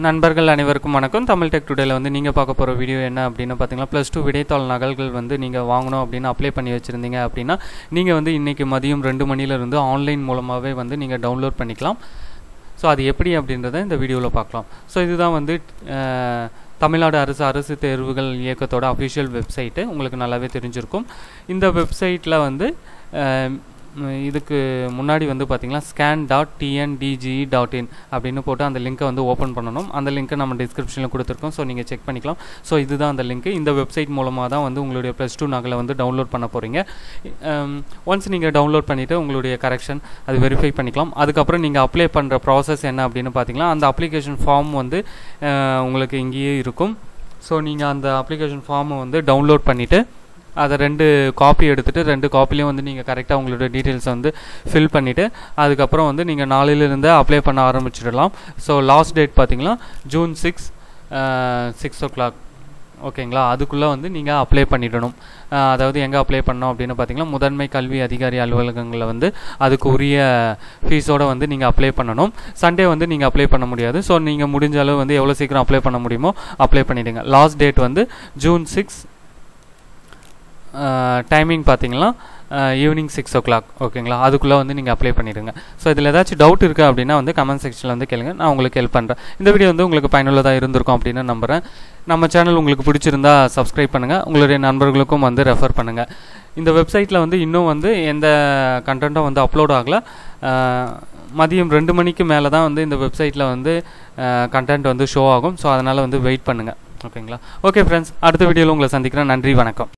நண்பர்கள் அனைவருக்கும் வணக்கம். தமிழ் டெக் டுடேல வந்து நீங்கள் பார்க்க போகிற வீடியோ என்ன அப்படின்னு பார்த்தீங்கன்னா ப்ளஸ் டூ விடைத்தாள் நகல்கள் வந்து நீங்கள் வாங்கணும் அப்படின்னு அப்ளை பண்ணி வச்சுருந்தீங்க அப்படின்னா நீங்கள் வந்து இன்றைக்கி மதியம் ரெண்டு மணிலேருந்து ஆன்லைன் மூலமாகவே வந்து நீங்கள் டவுன்லோட் பண்ணிக்கலாம். ஸோ அது எப்படி அப்படின்றத இந்த வீடியோவில் பார்க்கலாம். ஸோ இதுதான் வந்து தமிழ்நாடு அரசு அரசு தேர்வுகள் இயக்கத்தோட அஃபிஷியல் வெப்சைட்டு உங்களுக்கு நல்லாவே தெரிஞ்சிருக்கும். இந்த வெப்சைட்டில் வந்து இதுக்கு முன்னாடி வந்து பார்த்தீங்கன்னா scan dot TNDGE dot in அப்படின்னு போட்டு அந்த லிங்க்கை வந்து ஓப்பன் பண்ணணும். அந்த லிங்க்கை நம்ம டிஸ்கிரிப்ஷனில் கொடுத்துருக்கோம். ஸோ நீங்கள் செக் பண்ணிக்கலாம். ஸோ இதுதான் அந்த லிங்க். இந்த வெப்சைட் மூலமாக தான் வந்து உங்களுடைய ப்ளஸ் டூ நகலை வந்து டவுன்லோட் பண்ண போகிறீங்க ஒன்ஸ் um, நீங்கள் டவுன்லோட் பண்ணிவிட்டு உங்களுடைய கரெக்ஷன் அது வெரிஃபை பண்ணிக்கலாம். அதுக்கப்புறம் நீங்கள் அப்ளை பண்ணுற ப்ராசஸ் என்ன அப்படின்னு பார்த்தீங்கன்னா அந்த அப்ளிகேஷன் ஃபார்ம் வந்து uh, உங்களுக்கு இங்கேயே இருக்கும். ஸோ நீங்கள் அந்த அப்ளிகேஷன் ஃபார்மை வந்து டவுன்லோட் பண்ணிவிட்டு அதை ரெண்டு காப்பி எடுத்துகிட்டு ரெண்டு காப்பிலையும் வந்து நீங்கள் கரெக்டாக உங்களோட டீட்டெயில்ஸை வந்து ஃபில் பண்ணிவிட்டு அதுக்கப்புறம் வந்து நீங்கள் நாளையிலிருந்து அப்ளை பண்ண ஆரம்பிச்சிடலாம். ஸோ லாஸ்ட் டேட் பார்த்தீங்கன்னா June six six o'clock ஓகேங்களா அதுக்குள்ளே வந்து நீங்கள் அப்ளை பண்ணிடணும். அதாவது எங்கே அப்ளை பண்ணோம் அப்படின்னு பார்த்தீங்கன்னா முதன்மை கல்வி அதிகாரி அலுவலகங்களில் வந்து அதுக்கு உரிய ஃபீஸோடு வந்து நீங்கள் அப்ளை பண்ணணும். சண்டே வந்து நீங்கள் அப்ளை பண்ண முடியாது. ஸோ நீங்கள் முடிஞ்ச அளவு வந்து எவ்வளோ சீக்கிரம் அப்ளை பண்ண முடியுமோ அப்ளை பண்ணிவிடுங்க லாஸ்ட் டேட் வந்து ஜூன் சிக்ஸ் டைமிங் பார்த்தீங்கன்னா ஈவினிங் சிக்ஸ் ஓ கிளாக் ஓகேங்களா அதுக்குள்ளே வந்து நீங்கள் அப்ளை பண்ணிடுங்க ஸோ இதில் ஏதாச்சும் டவுட் இருக்குது அப்படின்னா வந்து கமெண்ட் செக்ஷனில் வந்து கேளுங்க. நான் உங்களுக்கு ஹெல்ப் பண்ணுறேன் இந்த வீடியோ வந்து உங்களுக்கு பயனுள்ளதாக இருந்திருக்கும் அப்படின்னு நம்புகிறேன் நம்ம சேனல் உங்களுக்கு பிடிச்சிருந்தா சப்ஸ்கிரைப் பண்ணுங்கள் உங்களுடைய நண்பர்களுக்கும் வந்து ரெஃபர் பண்ணுங்கள் இந்த வெப்சைட்டில் வந்து இன்னும் வந்து எந்த கண்டென்ட்டும் வந்து அப்லோட் ஆகலை. மதியம் ரெண்டு மணிக்கு மேலே தான் வந்து இந்த வெப்சைட்டில் வந்து கண்டென்ட் வந்து ஷோ ஆகும். ஸோ அதனால் வந்து வெயிட் பண்ணுங்கள் ஓகேங்களா ஓகே ஃப்ரெண்ட்ஸ் அடுத்த வீடியோவில் உங்களை சந்திக்கிறேன். நன்றி வணக்கம்.